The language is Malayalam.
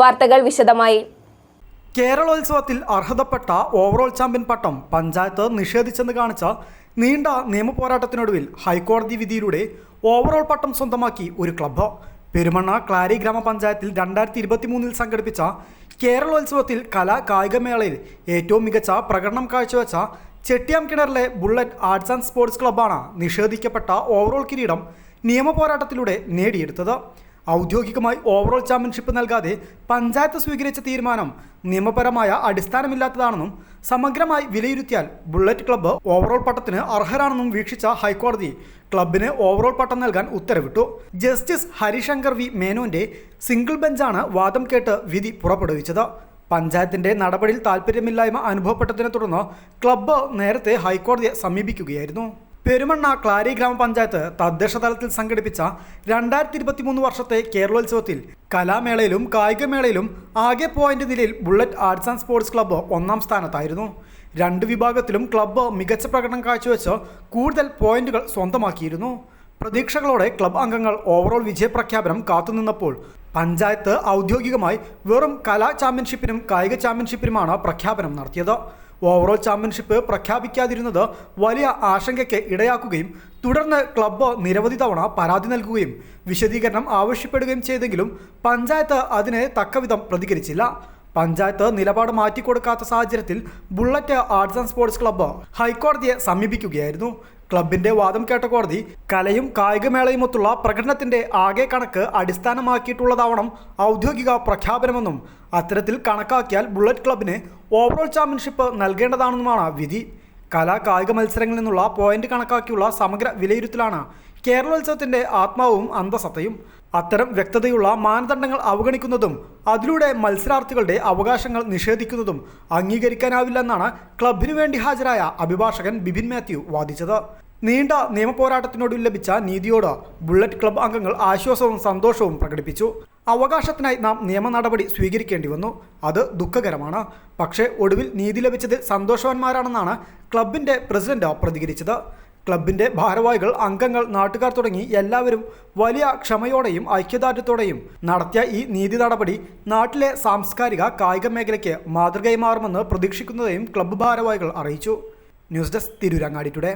വാർത്തകൾ വിശദമായി. കേരളോത്സവത്തിൽ അർഹതപ്പെട്ട ഓവറോൾ ചാമ്പ്യൻ പട്ടം പഞ്ചായത്ത് നിഷേധിച്ചെന്ന് കാണിച്ച നീണ്ട നിയമപോരാട്ടത്തിനൊടുവിൽ ഹൈക്കോടതി വിധിയിലൂടെ ഓവറോൾ പട്ടം സ്വന്തമാക്കി ഒരു ക്ലബ്ബ് പെരുമണ്ണ ക്ലാരി ഗ്രാമപഞ്ചായത്തിൽ രണ്ടായിരത്തി ഇരുപത്തി മൂന്നിൽ സംഘടിപ്പിച്ച കേരളോത്സവത്തിൽ കലാ കായികമേളയിൽ ഏറ്റവും മികച്ച പ്രകടനം കാഴ്ചവെച്ച ചെട്ടിയാം കിണറിലെ ബുള്ളറ്റ് ആർട്സ് ആൻഡ് സ്പോർട്സ് ക്ലബ്ബാണ് നിഷേധിക്കപ്പെട്ട ഓവറോൾ കിരീടം നിയമപോരാട്ടത്തിലൂടെ നേടിയെടുത്തത്. ഔദ്യോഗികമായി ഓവറോൾ ചാമ്പ്യൻഷിപ്പ് നൽകാതെ പഞ്ചായത്ത് സ്വീകരിച്ച തീരുമാനം നിയമപരമായ അടിസ്ഥാനമില്ലാത്തതാണെന്നും സമഗ്രമായി വിലയിരുത്തിയാൽ ബുള്ളറ്റ് ക്ലബ്ബ് ഓവറോൾ പട്ടത്തിന് അർഹരാണെന്നും വീക്ഷിച്ച ഹൈക്കോടതി ക്ലബിന് ഓവറോൾ പട്ടം നൽകാൻ ഉത്തരവിട്ടു. ജസ്റ്റിസ് ഹരിശങ്കർ വി മേനോന്റെ സിംഗിൾ ബെഞ്ചാണ് വാദം കേട്ട് വിധി പുറപ്പെടുവിച്ചത്. പഞ്ചായത്തിന്റെ നടപടിയിൽ താൽപ്പര്യമില്ലായ്മ അനുഭവപ്പെട്ടതിനെ തുടർന്ന് ക്ലബ്ബ് നേരത്തെ ഹൈക്കോടതിയെ സമീപിക്കുകയായിരുന്നു. പെരുമണ്ണ ക്ലാരി ഗ്രാമപഞ്ചായത്ത് തദ്ദേശ തലത്തിൽ സംഘടിപ്പിച്ച രണ്ടായിരത്തി ഇരുപത്തിമൂന്ന് വർഷത്തെ കേരളോത്സവത്തിൽ കലാമേളയിലും കായികമേളയിലും ആകെ പോയിന്റ് നിലയിൽ bullet arts and sports club ഒന്നാം സ്ഥാനത്തായിരുന്നു. രണ്ട് വിഭാഗത്തിലും ക്ലബ്ബ് മികച്ച പ്രകടനം കാഴ്ചവെച്ച് കൂടുതൽ പോയിന്റുകൾ സ്വന്തമാക്കിയിരുന്നു. പ്രതീക്ഷകളോടെ ക്ലബ് അംഗങ്ങൾ ഓവറോൾ വിജയപ്രഖ്യാപനം കാത്തുനിന്നപ്പോൾ പഞ്ചായത്ത് ഔദ്യോഗികമായി വെറും കലാ ചാമ്പ്യൻഷിപ്പിനും കായിക ചാമ്പ്യൻഷിപ്പിനുമാണ് പ്രഖ്യാപനം നടത്തിയത്. ഓവറോൾ ചാമ്പ്യൻഷിപ്പ് പ്രഖ്യാപിക്കാതിരുന്നത് വലിയ ആശങ്കയ്ക്ക് ഇടയാക്കുകയും തുടർന്ന് ക്ലബ്ബ് നിരവധി തവണ പരാതി നൽകുകയും വിശദീകരണം ആവശ്യപ്പെടുകയും ചെയ്തെങ്കിലും പഞ്ചായത്ത് അതിനെ തക്കവിധം പ്രതികരിച്ചില്ല. പഞ്ചായത്ത് നിലപാട് മാറ്റിക്കൊടുക്കാത്ത സാഹചര്യത്തിൽ bullet arts and sports club ഹൈക്കോടതിയെ സമീപിക്കുകയായിരുന്നു. ക്ലബിന്റെ വാദം കേട്ട കോടതി കലയും കായികമേളയുമൊത്തുള്ള പ്രകടനത്തിന്റെ ആകെ കണക്ക് അടിസ്ഥാനമാക്കിയിട്ടുള്ളതാവണം ഔദ്യോഗിക പ്രഖ്യാപനമെന്നും അത്തരത്തിൽ കണക്കാക്കിയാൽ ബുള്ളറ്റ് ക്ലബിന് ഓവറോൾ ചാമ്പ്യൻഷിപ്പ് നൽകേണ്ടതാണെന്നുമാണ് വിധി. കലാ കായിക മത്സരങ്ങളിൽ നിന്നുള്ള പോയിന്റ് കണക്കാക്കിയുള്ള സമഗ്ര വിലയിരുത്തലാണ് കേരളോത്സവത്തിന്റെ ആത്മാവും അന്തസത്തയും. അത്തരം വ്യക്തതയുള്ള മാനദണ്ഡങ്ങൾ അവഗണിക്കുന്നതും അതിലൂടെ മത്സരാർത്ഥികളുടെ അവകാശങ്ങൾ നിഷേധിക്കുന്നതും അംഗീകരിക്കാനാവില്ലെന്നാണ് ക്ലബിനു വേണ്ടി ഹാജരായ അഭിഭാഷകൻ ബിബിൻ മാത്യു വാദിച്ചത്. നീണ്ട നിയമപോരാട്ടത്തിനോട് ലഭിച്ച നീതിയോട് ബുള്ളറ്റ് ക്ലബ് അംഗങ്ങൾ ആശ്വാസവും സന്തോഷവും പ്രകടിപ്പിച്ചു. അവകാശത്തിനായി നാം നിയമ നടപടി സ്വീകരിക്കേണ്ടി വന്നു. അത് ദുഃഖകരമാണ്. പക്ഷേ ഒടുവിൽ നീതി ലഭിച്ചതിൽ സന്തോഷവാന്മാരാണെന്നാണ് ക്ലബിന്റെ പ്രസിഡന്റ് പ്രതികരിച്ചത്. ക്ലബിന്റെ ഭാരവാഹികൾ അംഗങ്ങൾ നാട്ടുകാർ തുടങ്ങി എല്ലാവരും വലിയ ക്ഷമയോടെയും ഐക്യദാർഢ്യത്തോടെയും നടത്തിയ ഈ നീതി നടപടി നാട്ടിലെ സാംസ്കാരിക കായിക മേഖലയ്ക്ക് മാതൃകയായി മാറുമെന്ന് പ്രതീക്ഷിക്കുന്നതായും ക്ലബ്ബ് ഭാരവാഹികൾ അറിയിച്ചു. News desk Tirurangadi today.